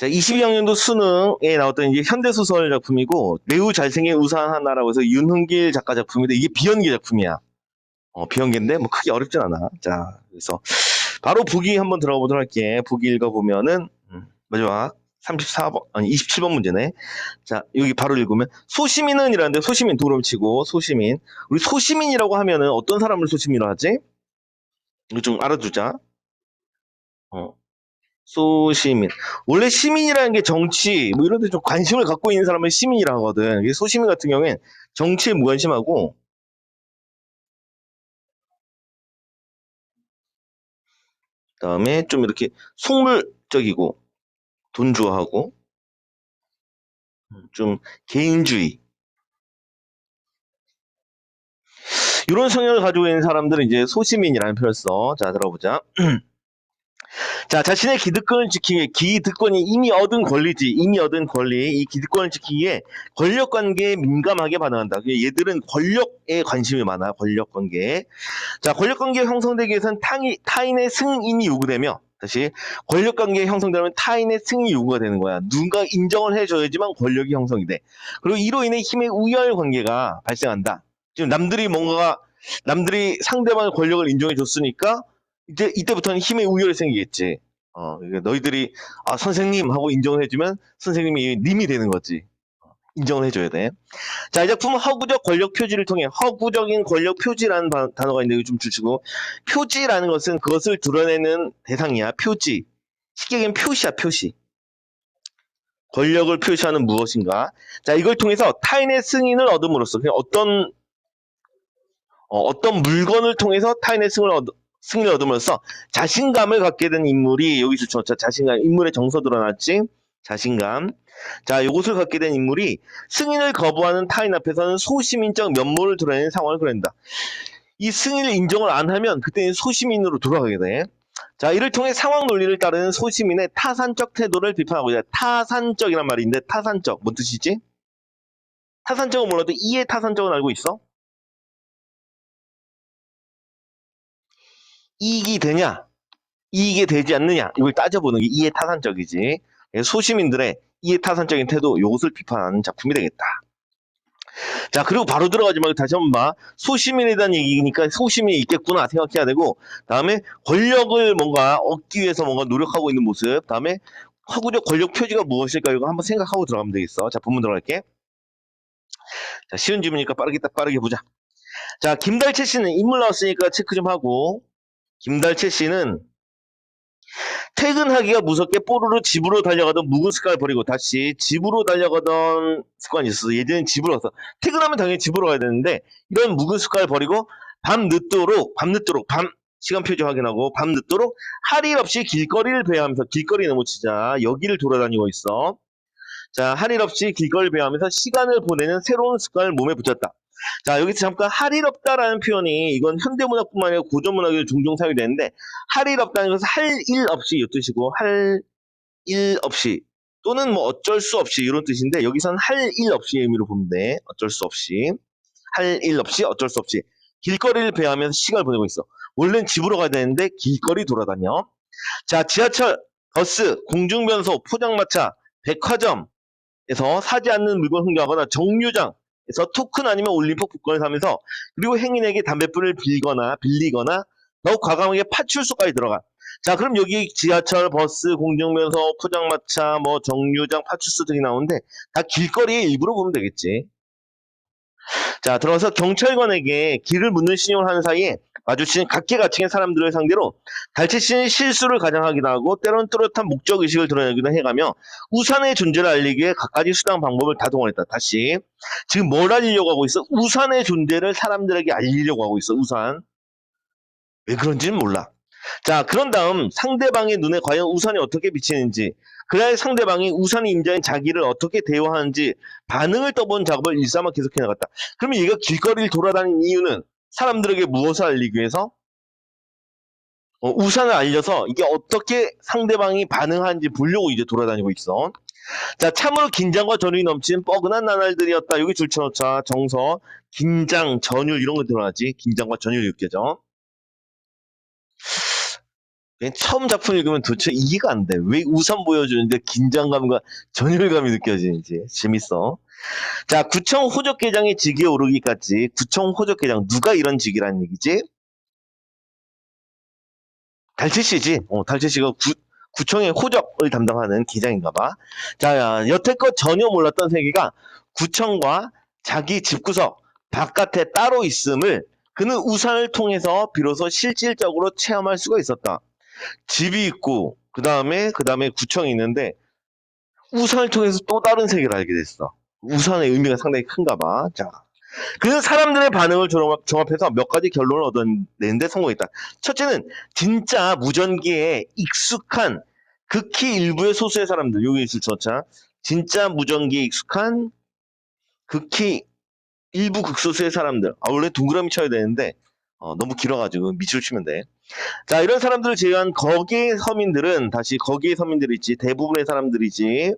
자, 22학년도 수능에 나왔던 이제 현대소설 작품이고, 매우 잘생긴 우산 하나라고 해서 윤흥길 작가 작품인데, 이게 비연기 작품이야. 어, 비연기인데, 뭐 크게 어렵진 않아. 자, 그래서, 바로 보기 한번 들어가 보도록 할게. 보기 읽어보면은, 음, 마지막, 34번, 아니, 27번 문제네. 자, 여기 바로 읽으면, 소시민은 이라는데, 소시민 도름 치고, 소시민. 우리 소시민이라고 하면은 어떤 사람을 소시민이라고 하지? 이거 좀 알아두자. 어. 소시민. 원래 시민이라는 게 정치, 뭐 이런 데 좀 관심을 갖고 있는 사람을 시민이라 하거든. 소시민 같은 경우엔 정치에 무관심하고, 그 다음에 좀 이렇게 속물적이고, 돈 좋아하고, 음, 좀 개인주의. 이런 성향을 가지고 있는 사람들은 이제 소시민이라는 표현을 써. 자, 들어보자. 자, 자신의 기득권을 지키기, 기득권이 이미 얻은 권리지, 이미 얻은 권리, 이 기득권을 지키기에 권력 관계에 민감하게 반응한다. 그러니까 얘들은 권력에 관심이 많아, 권력 관계에. 자, 권력 관계가 형성되기 위해서는 타인, 타인의 승인이 요구되며, 다시, 권력 관계가 형성되면 타인의 승인이 요구가 되는 거야. 누군가 인정을 해줘야지만 권력이 형성이 돼. 그리고 이로 인해 힘의 우열 관계가 발생한다. 지금 남들이 뭔가, 남들이 상대방의 권력을 인정해 줬으니까, 이제 이때부터는 힘의 우열이 생기겠지. 어, 그러니까 너희들이 아 선생님 하고 인정을 해주면 선생님이 님이 되는 거지. 어, 인정을 해줘야 돼. 자, 이 작품은 허구적 권력 표지를 통해 허구적인 권력 표지라는 바- 단어가 있는데 좀 주시고 표지라는 것은 그것을 드러내는 대상이야. 표지. 얘기하면 표시야, 표시. 권력을 표시하는 무엇인가. 자, 이걸 통해서 타인의 승인을 얻음으로써 그냥 어떤 어, 어떤 물건을 통해서 타인의 승을 얻, 승리를 얻음으로써 자신감을 갖게 된 인물이 여기서 저, 저 자신감 인물의 정서 드러났지. 자신감. 자 요것을 갖게 된 인물이 승인을 거부하는 타인 앞에서는 소시민적 면모를 드러내는 상황을 그린다. 이 승인을 인정을 안 하면 그때는 소시민으로 돌아가게 돼 자 이를 통해 상황 논리를 따르는 소시민의 타산적 태도를 비판하고 있다 타산적이란 말인데 타산적. 뭔 뜻이지? 타산적은 몰라도 이해 타산적은 알고 있어 이익이 되냐, 이익이 되지 않느냐, 이걸 따져보는 게 이해타산적이지. 예, 소시민들의 이해타산적인 태도, 이것을 비판하는 작품이 되겠다. 자, 그리고 바로 들어가지 말고 다시 한번 봐. 소시민에 대한 얘기니까 소시민이 있겠구나 생각해야 되고, 다음에 권력을 뭔가 얻기 위해서 뭔가 노력하고 있는 모습, 다음에 허구적 권력 표지가 무엇일까, 이거 한번 생각하고 들어가면 되겠어. 자, 본문 들어갈게. 자, 쉬운 질문이니까 빠르게, 딱 빠르게 보자. 자, 김달채 씨는 인물 나왔으니까 체크 좀 하고, 김달채 씨는 퇴근하기가 무섭게 뽀로로 집으로 달려가던 묵은 습관을 버리고 다시 집으로 달려가던 습관이 있었어. 예전엔 집으로 가서 퇴근하면 당연히 집으로 가야 되는데 이런 묵은 습관을 버리고 밤 늦도록 밤 늦도록 밤 시간 표지 확인하고 밤 늦도록 할 일 없이 길거리를 배회하면서 길거리 너무 치자 여기를 돌아다니고 있어. 자, 할 일 없이 길거리를 배회하면서 시간을 보내는 새로운 습관을 몸에 붙였다. 자, 여기서 잠깐 할일 없다라는 표현이 이건 현대문학뿐만 아니라 고전문학에 종종 사용이 되는데 할 일 없다는 것은 할 일 없이 이 뜻이고 할 일 없이 또는 뭐 어쩔 수 없이 이런 뜻인데 여기서는 할 일 없이의 의미로 보면 돼. 어쩔 수 없이 할 일 없이 어쩔 수 없이 길거리를 배회하면서 시간을 보내고 있어. 원래는 집으로 가야 되는데 길거리 돌아다녀. 자, 지하철, 버스, 공중변소, 포장마차, 백화점에서 사지 않는 물건 흥정하거나 정류장 그래서 토큰 아니면 올림픽 복권을 사면서 그리고 행인에게 담배불을 빌거나 빌리거나 더욱 과감하게 파출소까지 들어가. 자, 그럼 여기 지하철, 버스, 공중면서, 포장마차, 뭐 정류장, 파출소 등이 나오는데 다 길거리의 일부로 보면 되겠지. 자, 들어가서 경찰관에게 길을 묻는 신용을 하는 사이에 마주치는 각계각층의 사람들을 상대로 달치신의 실수를 가장하기도 하고 때로는 뚜렷한 목적 의식을 드러내기도 해가며 우산의 존재를 알리기 위해 갖가지 수단 방법을 다 동원했다. 다시 지금 뭘 알리려고 하고 있어? 우산의 존재를 사람들에게 알리려고 하고 있어. 우산. 왜 그런지는 몰라. 자, 그런 다음 상대방의 눈에 과연 우산이 어떻게 비치는지, 그래야 상대방이 우산이 임자인 자기를 어떻게 대화하는지 반응을 떠본 작업을 일삼아 계속해 나갔다. 그러면 얘가 길거리를 돌아다니는 이유는 사람들에게 무엇을 알리기 위해서? 어, 우산을 알려서 이게 어떻게 상대방이 반응하는지 보려고 이제 돌아다니고 있어. 자, 참으로 긴장과 전율이 넘치는 뻐근한 나날들이었다. 여기 줄쳐놓자. 정서, 긴장, 전율 이런 거 들어가지. 긴장과 전율이 느껴져. 처음 작품 읽으면 도대체 이해가 안 돼. 왜 우산 보여주는데 긴장감과 전율감이 느껴지는지. 재밌어. 자, 구청 호적계장이 직위에 오르기까지 구청 호적계장 누가 이런 직이라는 얘기지? 달채 씨지. 어, 달채 씨가 구, 구청의 호적을 담당하는 계장인가 봐. 자, 여태껏 전혀 몰랐던 세계가 구청과 자기 집구석 바깥에 따로 있음을 그는 우산을 통해서 비로소 실질적으로 체험할 수가 있었다. 집이 있고 그 다음에 그 다음에 구청이 있는데 우산을 통해서 또 다른 세계를 알게 됐어. 우산의 의미가 상당히 큰가 봐. 자, 그는 사람들의 반응을 종합, 종합 해서 몇 가지 결론을 얻어내는데 성공했다. 첫째는 진짜 무전기에 익숙한 극히 일부의 소수의 사람들, 여기 있을 저자. 진짜 무전기에 익숙한 극히 일부 극소수의 사람들. 아, 원래 동그라미 쳐야 되는데, 어, 너무 길어가지고 밑으로 치면 돼. 자, 이런 사람들을 제외한 거기의 서민들은, 다시 거기의 서민들이 있지, 대부분의 사람들이지.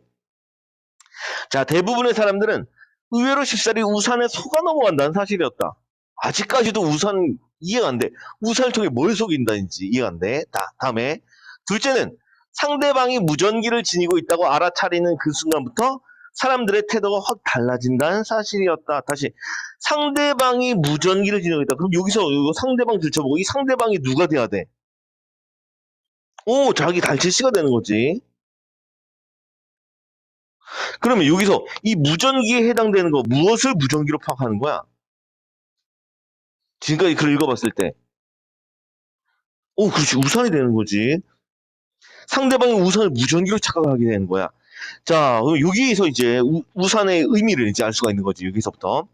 자, 대부분의 사람들은 의외로 쉽사리 우산에 속아 넘어간다는 사실이었다. 아직까지도 우산 이해가 안 돼. 우산을 통해 뭘 속인다는지 이해가 안 돼. 다, 다음에. 둘째는 상대방이 무전기를 지니고 있다고 알아차리는 그 순간부터 사람들의 태도가 확 달라진다는 사실이었다. 다시 상대방이 무전기를 지니고 있다. 그럼 여기서 상대방 들춰보고 이 상대방이 누가 돼야 돼? 오, 자기 달치 씨가 되는 거지. 그러면 여기서 이 무전기에 해당되는 거 무엇을 무전기로 파악하는 거야? 지금까지 글을 읽어봤을 때. 오, 그렇지. 우산이 되는 거지. 상대방이 우산을 무전기로 착각하게 되는 거야. 자, 여기에서 이제 우, 산의 의미를 이제 알 수가 있는 거지. 여기서부터.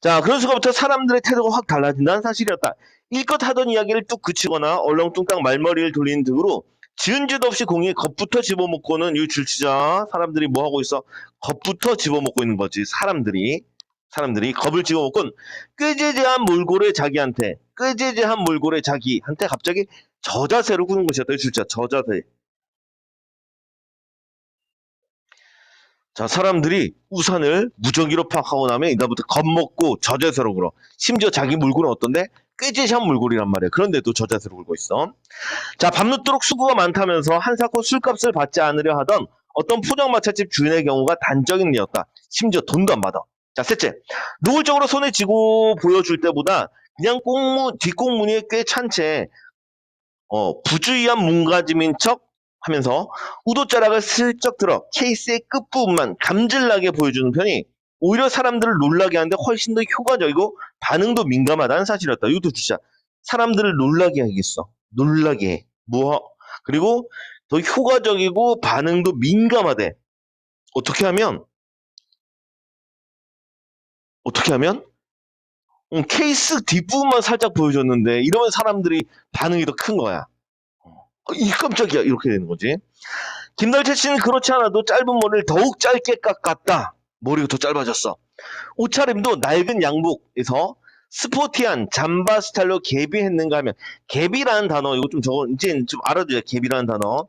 자, 그런 순간부터 사람들의 태도가 확 달라진다는 사실이었다. 일껏 하던 이야기를 뚝 그치거나 얼렁뚱땅 말머리를 돌리는 등으로 지은 죄도 없이 공이 겁부터 집어먹고는 이 줄치자 사람들이 뭐 하고 있어? 겁부터 집어먹고 있는 거지. 사람들이 사람들이 겁을 집어먹곤 꾀재재한 몰골의 자기한테 꾀재재한 몰골의 자기한테 갑자기 저자세로 구는 것이었다. 이 줄치자 저자세. 자, 사람들이 우산을 무전기로 파악하고 나면 이다부터 겁먹고 저자세로 굴어. 심지어 자기 물고는 어떤데? 꾀재시한 물고리란 말이야. 그런데도 저 자세로 굴고 있어. 자, 밤늦도록 수고가 많다면서 한사코 술값을 받지 않으려 하던 어떤 포장마차집 주인의 경우가 단적인 예였다. 심지어 돈도 안 받아. 자, 셋째. 노골적으로 손에 쥐고 보여줄 때보다 그냥 꽁무, 뒷꽁무니에 꽤 찬 채, 어, 부주의한 문가짐인 척 하면서 우도자락을 슬쩍 들어 케이스의 끝부분만 감질나게 보여주는 편이 오히려 사람들을 놀라게 하는데 훨씬 더 효과적이고 반응도 민감하다는 사실이었다. 이것도 진짜 사람들을 놀라게 하겠어. 놀라게 해. 뭐 그리고 더 효과적이고 반응도 민감하대. 어떻게 하면 어떻게 하면 음, 케이스 뒷부분만 살짝 보여줬는데 이러면 사람들이 반응이 더 큰 거야. 어, 이 깜짝이야 이렇게 되는 거지. 김달채 씨는 그렇지 않아도 짧은 머리를 더욱 짧게 깎았다. 머리가 더 짧아졌어. 옷차림도 낡은 양복에서 스포티한 잠바 스타일로 개비했는가 하면 개비라는 단어 이거 좀 적어 이제 좀 알아둬야 개비라는 단어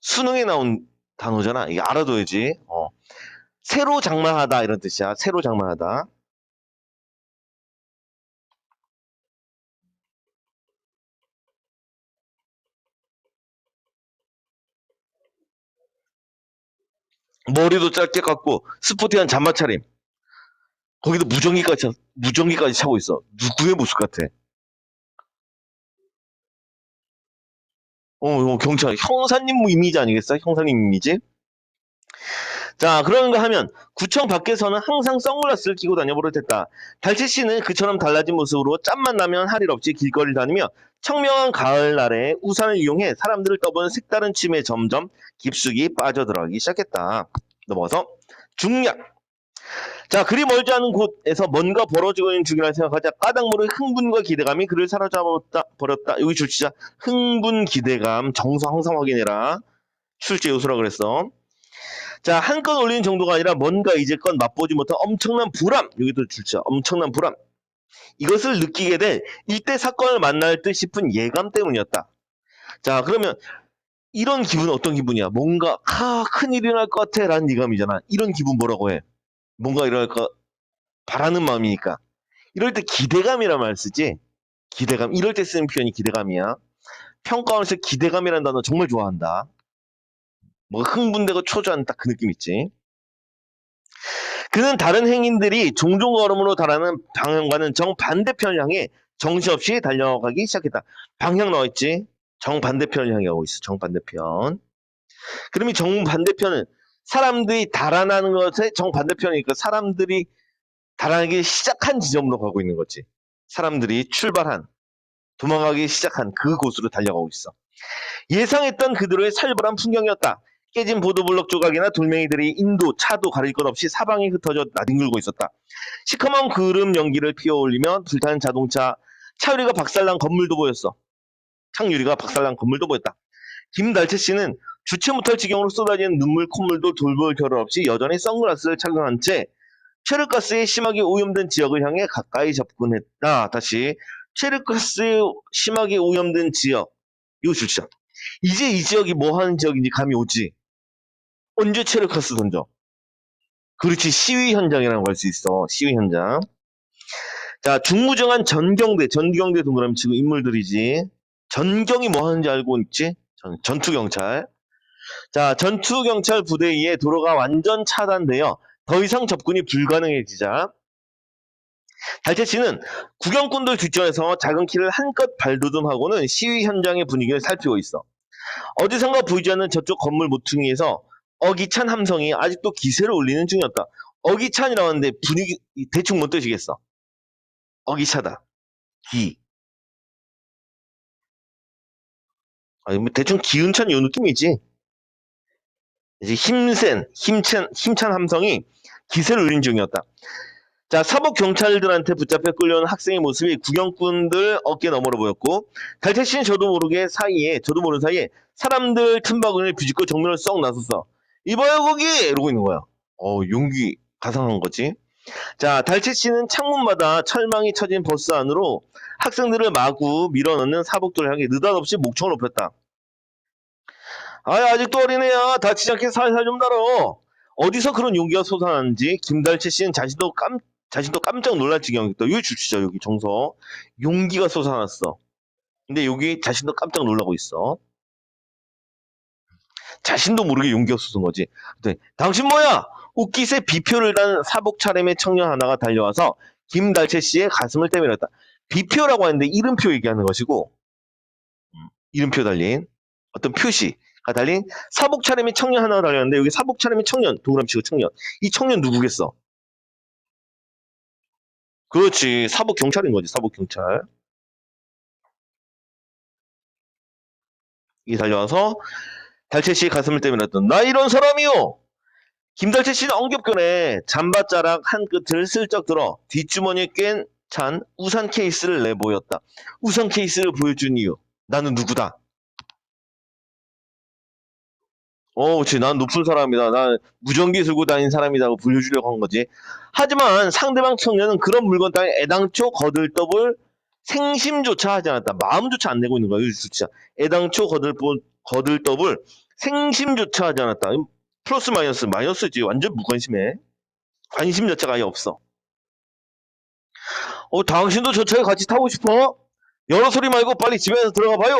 수능에 나온 단어잖아. 이게 알아둬야지. 어. 새로 장만하다 이런 뜻이야. 새로 장만하다. 머리도 짧게 깎고 스포티한 잠바 차림. 거기도 무전기까지 차, 무전기까지 차고 있어. 누구의 모습 같아? 어, 어 경찰 형사님 이미지 아니겠어? 형사님 이미지? 자, 그런가 하면 구청 밖에서는 항상 선글라스를 끼고 다녀 버릇했다. 달치 씨는 그처럼 달라진 모습으로 짬만 나면 할 일 없이 길거리를 다니며 청명한 가을날에 우산을 이용해 사람들을 떠보는 색다른 취미에 점점 깊숙이 빠져들어가기 시작했다. 넘어가서 중략. 자, 그리 멀지 않은 곳에서 뭔가 벌어지고 있는 중이라 생각하자 까닭 모를 흥분과 기대감이 그를 사로잡았다 버렸다. 여기 줄치자 흥분, 기대감, 정서 항상 확인해라. 출제 요소라 그랬어. 자, 한 건 올리는 정도가 아니라 뭔가 이제껏 맛보지 못한 엄청난 불안. 여기도 줄자. 엄청난 불안. 이것을 느끼게 될 일대 사건을 만날 듯 싶은 예감 때문이었다. 자, 그러면 이런 기분은 어떤 기분이야? 뭔가 아, 큰일이 날 것 같아 라는 예감이잖아. 이런 기분 뭐라고 해? 뭔가 이럴까 바라는 마음이니까. 이럴 때 기대감이란 말 쓰지? 기대감. 이럴 때 쓰는 표현이 기대감이야. 평가원에서 기대감이라는 단어 정말 좋아한다. 뭐 흥분되고 초조한 딱 그 느낌 있지. 그는 다른 행인들이 종종 걸음으로 달하는 방향과는 정반대편을 향해 정신없이 달려가기 시작했다. 방향 나와 있지? 정반대편을 향해 가고 있어. 정반대편. 그럼 이 정반대편은 사람들이 달아나는 것의 정반대편이니까 사람들이 달아나기 시작한 지점으로 가고 있는 거지. 사람들이 출발한, 도망가기 시작한 그곳으로 달려가고 있어. 예상했던 그대로의 살벌한 풍경이었다. 깨진 보도블록 조각이나 돌멩이들이 인도, 차도 가릴 것 없이 사방에 흩어져 나뒹굴고 있었다. 시커먼 그름 연기를 피어올리며 불타는 자동차, 차유리가 박살난 건물도 보였어. 창유리가 박살난 건물도 보였다. 김달채 씨는 주체 못할 지경으로 쏟아지는 눈물, 콧물도 돌볼 겨를 없이 여전히 선글라스를 착용한 채 체르가스에 심하게 오염된 지역을 향해 가까이 접근했다. 다시 체르가스에 심하게 오염된 지역. 이거 좋죠. 이제 이 지역이 뭐 하는 지역인지 감이 오지. 언제 체르카스 던져? 그렇지 시위 현장이라고 할 수 있어. 시위 현장. 자 중무정한 전경대, 전경대 동그라미 치고 인물들이지. 전경이 뭐 하는지 알고 있지? 전, 전투경찰. 자 전투경찰 부대에 의해 도로가 완전 차단되어 더 이상 접근이 불가능해지자 달채 씨는 구경꾼들 뒷전에서 작은 키를 한껏 발돋움하고는 시위 현장의 분위기를 살피고 있어. 어디선가 보이지 않는 저쪽 건물 모퉁이에서 어기찬 함성이 아직도 기세를 올리는 중이었다. 어기찬이라고 하는데 분위기 대충 못 드시겠어. 어기차다. 기. 아니 뭐 대충 기운찬 요 느낌이지. 이제 힘센, 힘찬, 힘찬 함성이 기세를 올린 중이었다. 자, 사복 경찰들한테 붙잡혀 끌려온 학생의 모습이 구경꾼들 어깨 너머로 보였고, 씨는 저도 모르게 사이에, 저도 모르는 사이에 사람들 틈바구니를 비집고 정면을 썩 나섰어. 이봐요, 거기! 이러고 있는 거야. 어, 용기 가상한 거지. 자, 달채 씨는 창문마다 철망이 쳐진 버스 안으로 학생들을 마구 밀어넣는 사복들을 향해 느닷없이 목청을 높였다. 아, 아직도 어린애야. 다치지 않게 살살 좀 다뤄. 어디서 그런 용기가 솟아나는지 김달채 씨는 자신도 깜 자신도 깜짝 놀랄 지경이었다. 여기 주시죠 여기 정서 용기가 솟아났어. 근데 여기 자신도 깜짝 놀라고 있어. 자신도 모르게 용기가 솟은 거지. 네, 당신 뭐야? 옷깃에 비표를 단 사복 차림의 청년 하나가 달려와서 김달채 씨의 가슴을 때밀었다. 비표라고 하는데 이름표 얘기하는 것이고 음, 이름표 달린 어떤 표시가 달린 사복 차림의 청년 하나가 달렸는데 여기 사복 차림의 청년 동그라미 치고 청년 이 청년 누구겠어? 그렇지 사복 경찰인 거지 사복 경찰 이 달려와서 달채 씨의 가슴을 때밀었던 나 이런 사람이요 김달채 씨는 엉겹견에 잠바자락 한 끝을 슬쩍 들어 뒷주머니에 깬찬 우산 케이스를 내보였다 우산 케이스를 보여준 이유 나는 누구다 어, 그렇지. 난 높은 사람이다. 난 무전기 들고 다니는 사람이라고 불려주려고 한 거지. 하지만 상대방 청년은 그런 물건 따위 애당초 거들떠볼 생심조차 하지 않았다. 마음조차 안 내고 있는 거야. 진짜. 애당초 거들떠볼 생심조차 하지 않았다. 플러스 마이너스. 마이너스지. 완전 무관심해. 관심 자체가 아예 없어. 어, 당신도 저 차에 같이 타고 싶어? 여러 소리 말고 빨리 집에서 들어가 봐요.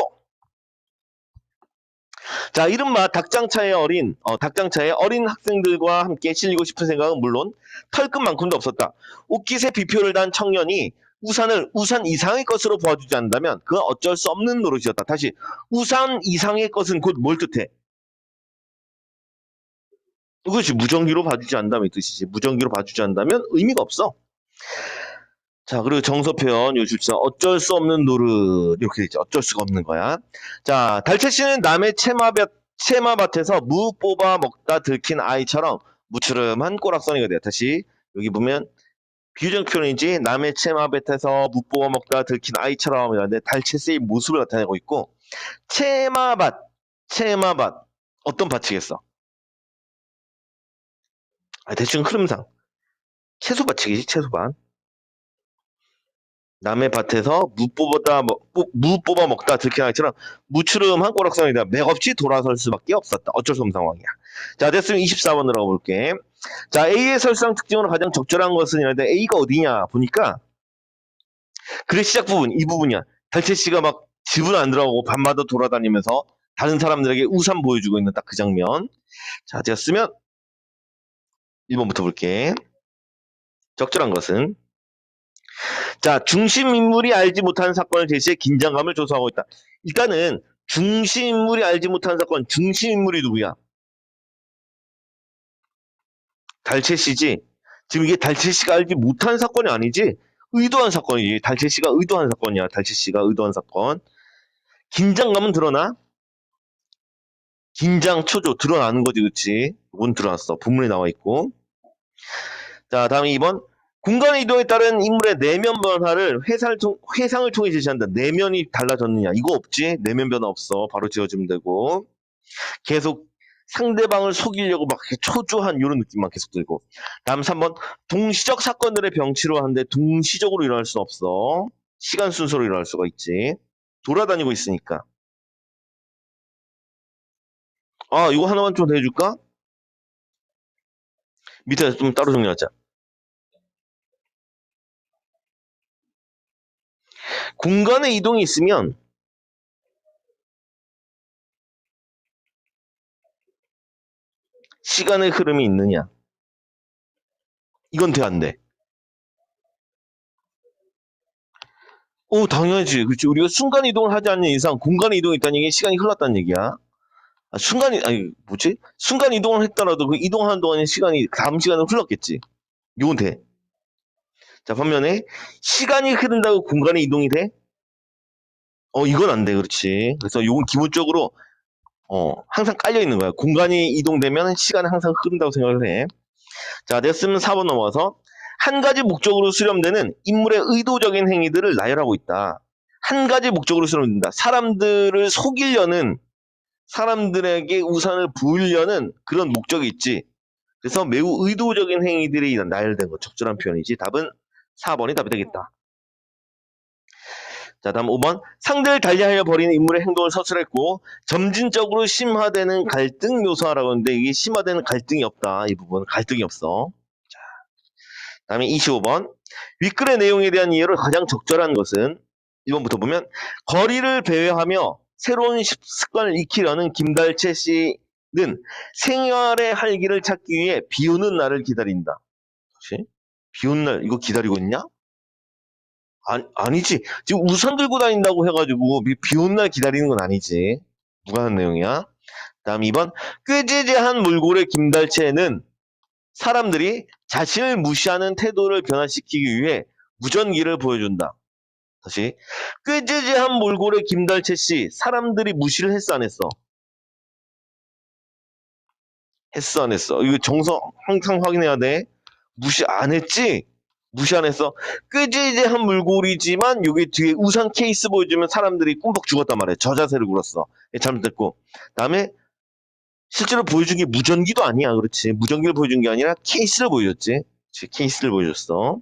자, 이른바 닭장차의 어린, 어, 닭장차의 어린 학생들과 함께 실리고 싶은 생각은 물론 털끝만큼도 없었다. 옷깃에 비표를 단 청년이 우산을 우산 이상의 것으로 보아주지 않는다면 그건 어쩔 수 없는 노릇이었다. 다시 우산 이상의 것은 곧 뭘 뜻해? 그것이 무전기로 봐주지 않는다면 이 뜻이지. 무전기로 봐주지 않는다면 의미가 없어. 자, 그리고 정서 표현, 요 줄자 어쩔 수 없는 노릇 이렇게 되죠. 어쩔 수가 없는 거야. 자, 달채 씨는 남의 채마밭 채마밭에서 무 뽑아 먹다 들킨 아이처럼 무추름한 꼬락서니가 돼요. 다시 여기 보면 비유적 표현이지 남의 채마밭에서 무 뽑아 먹다 들킨 아이처럼 이런데 달채 씨의 모습을 나타내고 있고 채마밭, 채마밭 어떤 밭이겠어? 아, 대충 흐름상 채소 밭이겠지 채소밭. 남의 밭에서 무 뽑아다 무 뽑아 먹다 들킨 아이처럼 무추름한 꼬락성이다. 맥없이 돌아설 수밖에 없었다. 어쩔 수 없는 상황이야. 자, 됐으면 24번 으로 볼게. 자, A의 설상 특징으로 가장 적절한 것은 이런데 A가 어디냐 보니까 글의 시작 부분 이 부분이야. 달채 씨가 막 집은 안 들어가고 밤마다 돌아다니면서 다른 사람들에게 우산 보여주고 있는 딱 그 장면. 자, 되었으면 1번부터 볼게. 적절한 것은 자, 중심 인물이 알지 못하는 사건을 제시해 긴장감을 조성하고 있다. 일단은 중심 인물이 알지 못하는 사건, 중심 인물이 누구야? 달채 씨지. 지금 이게 달채 씨가 알지 못하는 사건이 아니지. 의도한 사건이지. 달채 씨가 의도한 사건이야. 달채 씨가 의도한 사건. 긴장감은 드러나? 긴장 초조 드러나는 거지, 그치? 이건 드러났어. 본문에 나와 있고. 자, 다음 2번. 공간의 이동에 따른 인물의 내면 변화를 회상을, 통, 회상을 통해 제시한다. 내면이 달라졌느냐? 이거 없지? 내면 변화 없어. 바로 지어주면 되고. 계속 상대방을 속이려고 막 초조한 이런 느낌만 계속 들고. 다음 3번. 동시적 사건들의 병치로 하는데 동시적으로 일어날 수는 없어. 시간 순서로 일어날 수가 있지. 돌아다니고 있으니까. 아, 이거 하나만 좀 더 해줄까? 밑에 좀 따로 정리하자. 공간의 이동이 있으면 시간의 흐름이 있느냐? 이건 돼, 안 돼? 오, 당연하지. 그렇지. 우리가 순간 이동을 하지 않는 이상 공간의 이동이 있다는 얘기는 시간이 흘렀다는 얘기야. 아, 순간이, 아니, 뭐지? 순간 이동을 했더라도 그 이동하는 동안에 시간이, 다음 시간은 흘렀겠지. 이건 돼. 자, 반면에, 시간이 흐른다고 공간의 이동이 돼? 어, 이건 안 돼. 그렇지. 그래서 이건 기본적으로, 어, 항상 깔려 있는 거야. 공간이 이동되면 시간은 항상 흐른다고 생각을 해. 자, 됐으면 4번 넘어가서, 한 가지 목적으로 수렴되는 인물의 의도적인 행위들을 나열하고 있다. 한 가지 목적으로 수렴된다. 사람들을 속이려는, 사람들에게 우산을 부으려는 그런 목적이 있지. 그래서 매우 의도적인 행위들이 나열된 것, 적절한 표현이지. 답은 4번이 답이 되겠다. 자, 다음 5번. 상대를 달리하여 벌이는 인물의 행동을 서술했고, 점진적으로 심화되는 갈등 묘사라고 하는데, 이게 심화되는 갈등이 없다. 이 부분, 갈등이 없어. 자, 다음에 25번. 윗글의 내용에 대한 이해로 가장 적절한 것은, 1번부터 보면, 거리를 배회하며 새로운 습- 습관을 익히려는 김달채 씨는 생활의 활기를 찾기 위해 비 오는 날을 기다린다. 그렇지? 비 오는 날, 이거 기다리고 있냐? 아니, 아니지. 지금 우산 들고 다닌다고 해가지고 비, 비 오는 날 기다리는 건 아니지. 무관한 내용이야. 다음 2번. 꾀지지한 몰골의 김달채는 사람들이 자신을 무시하는 태도를 변화시키기 위해 무전기를 보여준다. 다시. 꾀지지한 몰골의 김달채 씨, 사람들이 무시를 했어, 안 했어? 했어, 안 했어? 이거 정성 항상 확인해야 돼. 무시 안 했지? 무시 안 했어. 꾀지지한 물고리지만 여기 뒤에 우산 케이스 보여주면 사람들이 꿈벅 죽었단 말이야. 저 자세를 굴었어. 예, 잘못됐고. 다음에 실제로 보여준 게 무전기도 아니야. 그렇지. 무전기를 보여준 게 아니라 케이스를 보여줬지. 케이스를 보여줬어.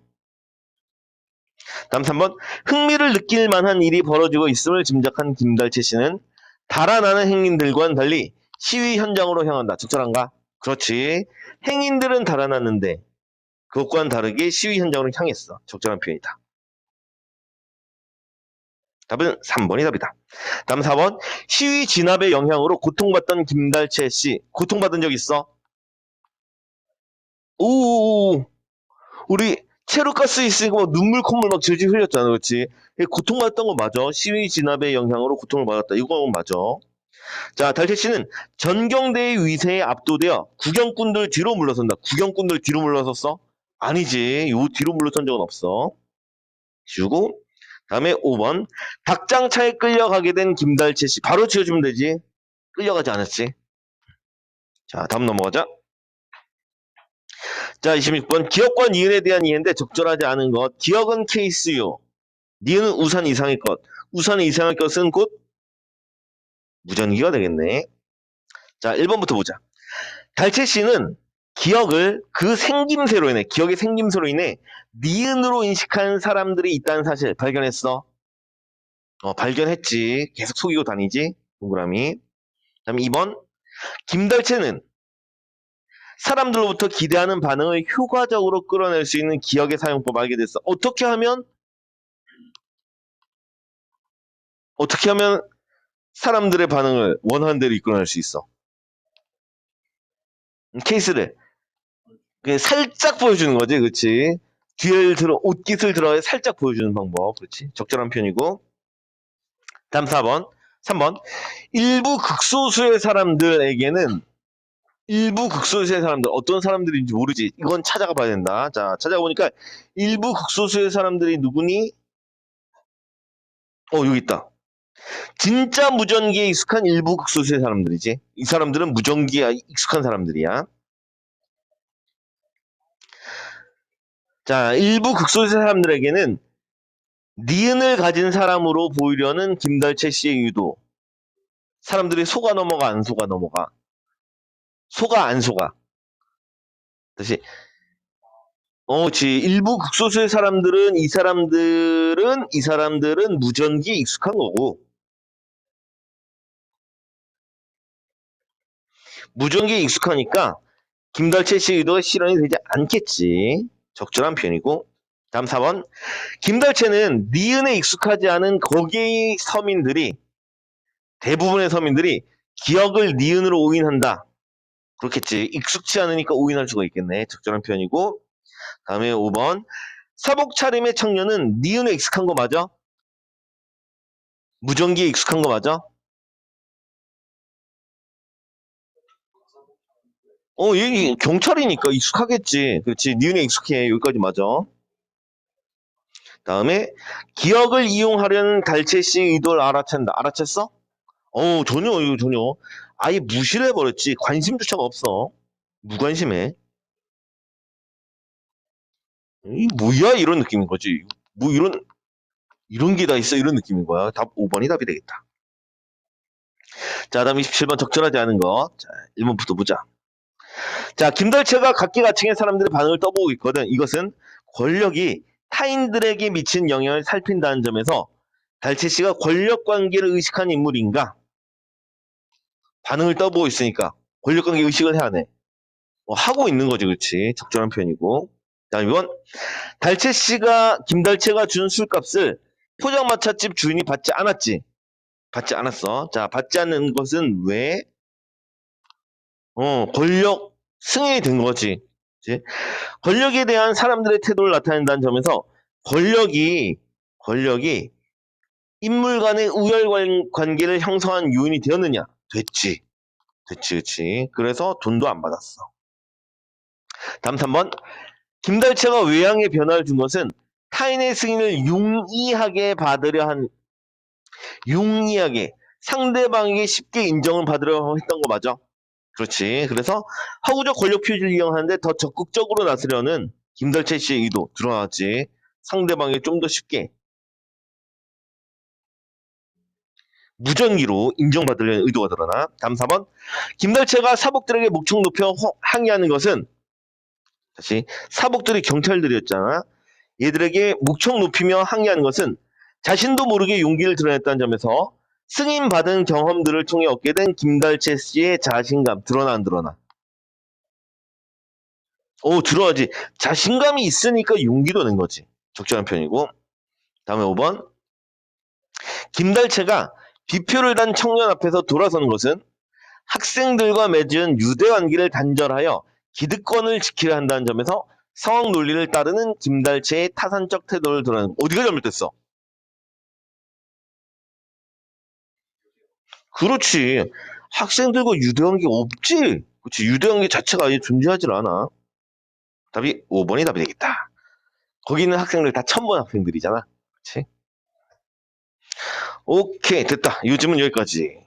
다음 3번. 흥미를 느낄 만한 일이 벌어지고 있음을 짐작한 김달채 씨는 달아나는 행인들과는 달리 시위 현장으로 향한다. 적절한가? 그렇지. 행인들은 달아났는데 그것과는 다르게 시위 현장으로 향했어. 적절한 표현이다. 답은 3번이 답이다. 다음 4번. 시위 진압의 영향으로 고통받던 김달채 씨. 고통받은 적 있어? 오, 우리 체류가스 있으니까 뭐 눈물 콧물 막 질질 흘렸잖아. 그렇지? 고통받았던 거 맞아. 시위 진압의 영향으로 고통을 받았다. 이거 맞아. 자, 달채 씨는 전경대의 위세에 압도되어 구경꾼들 뒤로 물러선다. 구경꾼들 뒤로 물러섰어? 아니지. 요 뒤로 물러선 적은 없어. 지우고 다음에 5번 닭장차에 끌려가게 된 김달채 씨 바로 지어주면 되지. 끌려가지 않았지. 자, 다음 넘어가자. 자, 26번 기억과 니은에 대한 이해인데 적절하지 않은 것. 기억은 케이스요. 니은은 우산 이상의 것. 우산 이상의 것은 곧 무전기가 되겠네. 자, 1번부터 보자. 달채 씨는 기억을 그 생김새로 인해, 기억의 생김새로 인해 니은으로 인식하는 사람들이 있다는 사실 발견했어. 어, 발견했지. 계속 속이고 다니지. 동그라미. 다음 2번. 김달채는 사람들로부터 기대하는 반응을 효과적으로 끌어낼 수 있는 기억의 사용법 알게 됐어. 어떻게 하면 어떻게 하면 사람들의 반응을 원하는 대로 이끌어낼 수 있어? 케이스를 그냥 살짝 보여주는 거지, 그렇지? 뒤를 들어 옷깃을 들어 살짝 보여주는 방법, 그렇지? 적절한 표현이고. 다음 4번, 3번. 일부 극소수의 사람들에게는 일부 극소수의 사람들 어떤 사람들인지 모르지. 이건 찾아가 봐야 된다. 자, 찾아가 보니까 일부 극소수의 사람들이 누구니? 어, 여기 있다. 진짜 무전기에 익숙한 일부 극소수의 사람들이지. 이 사람들은 무전기에 익숙한 사람들이야. 자, 일부 극소수의 사람들에게는 니은을 가진 사람으로 보이려는 김달채 씨의 의도. 사람들이 속아 넘어가 안 속아 넘어가. 속아 안 속아. 다시 어, 지 일부 극소수의 사람들은 이 사람들은 이 사람들은 무전기에 익숙한 거고 무전기에 익숙하니까 김달채 씨 의도가 실현이 되지 않겠지. 적절한 표현이고 다음 4번 김달채는 니은에 익숙하지 않은 거기의 서민들이 대부분의 서민들이 기억을 니은으로 오인한다. 그렇겠지. 익숙치 않으니까 오인할 수가 있겠네. 적절한 표현이고 다음에 5번 사복 차림의 청년은 니은에 익숙한 거 맞아? 무전기에 익숙한 거 맞아? 어, 얘 경찰이니까 익숙하겠지. 그렇지. 니은에 익숙해. 여기까지 맞아. 다음에 기억을 이용하려는 달채 씨의 의도를 알아챈다. 알아챘어? 어, 전혀, 이거 전혀. 아예 무시를 해버렸지. 관심조차가 없어. 무관심해. 이 뭐야? 이런 느낌인 거지. 뭐 이런, 이런 게 다 있어. 이런 느낌인 거야. 답 5번이 답이 되겠다. 자, 다음 27번 적절하지 않은 거. 자, 1번부터 보자. 자, 김달채가 각계각층의 사람들의 반응을 떠보고 있거든. 이것은 권력이 타인들에게 미친 영향을 살핀다는 점에서 달채 씨가 권력 관계를 의식한 인물인가? 반응을 떠보고 있으니까 권력 관계 의식을 해야 돼. 뭐 하고 있는 거지, 그렇지? 적절한 표현이고. 다음 이번 달채 씨가 김달채가 준 술값을 포장마차집 주인이 받지 않았지. 받지 않았어. 자, 받지 않는 것은 왜? 어, 권력 승인이 된 거지. 그치? 권력에 대한 사람들의 태도를 나타낸다는 점에서 권력이 권력이 인물 간의 우열 관- 관계를 형성한 요인이 되었느냐? 됐지. 됐지, 그치. 그래서 돈도 안 받았어. 다음 3번. 김달채가 외양의 변화를 준 것은 타인의 승인을 용이하게 받으려 한, 용이하게 상대방에게 쉽게 인정을 받으려 했던 거 맞아? 그렇지. 그래서 하우적 권력 표시를 이용하는데 더 적극적으로 나서려는 김달채 씨의 의도 드러났지. 상대방에게 좀더 쉽게 무전기로 인정받으려는 의도가 드러나. 다음 4번. 김달채가 사복들에게 목청 높여 허- 항의하는 것은 다시 사복들이 경찰들이었잖아. 얘들에게 목청 높이며 항의하는 것은 자신도 모르게 용기를 드러냈다는 점에서 승인 받은 경험들을 통해 얻게 된 김달채 씨의 자신감 드러나 안 드러나? 오 드러나지. 자신감이 있으니까 용기도 낸 거지. 적절한 편이고. 다음에 5번. 김달채가 비표를 단 청년 앞에서 돌아선 것은 학생들과 맺은 유대 관계를 단절하여 기득권을 지키려 한다는 점에서 상황 논리를 따르는 김달채의 타산적 태도를 드러내는 어디가 잘못됐어? 그렇지. 학생들과 유대 관계 없지. 그렇지. 유대 관계 자체가 아예 존재하지 않아. 답이 5번이 답이 되겠다. 거기 있는 학생들 다 천번 학생들이잖아. 그렇지? 오케이 됐다. 요즘은 여기까지.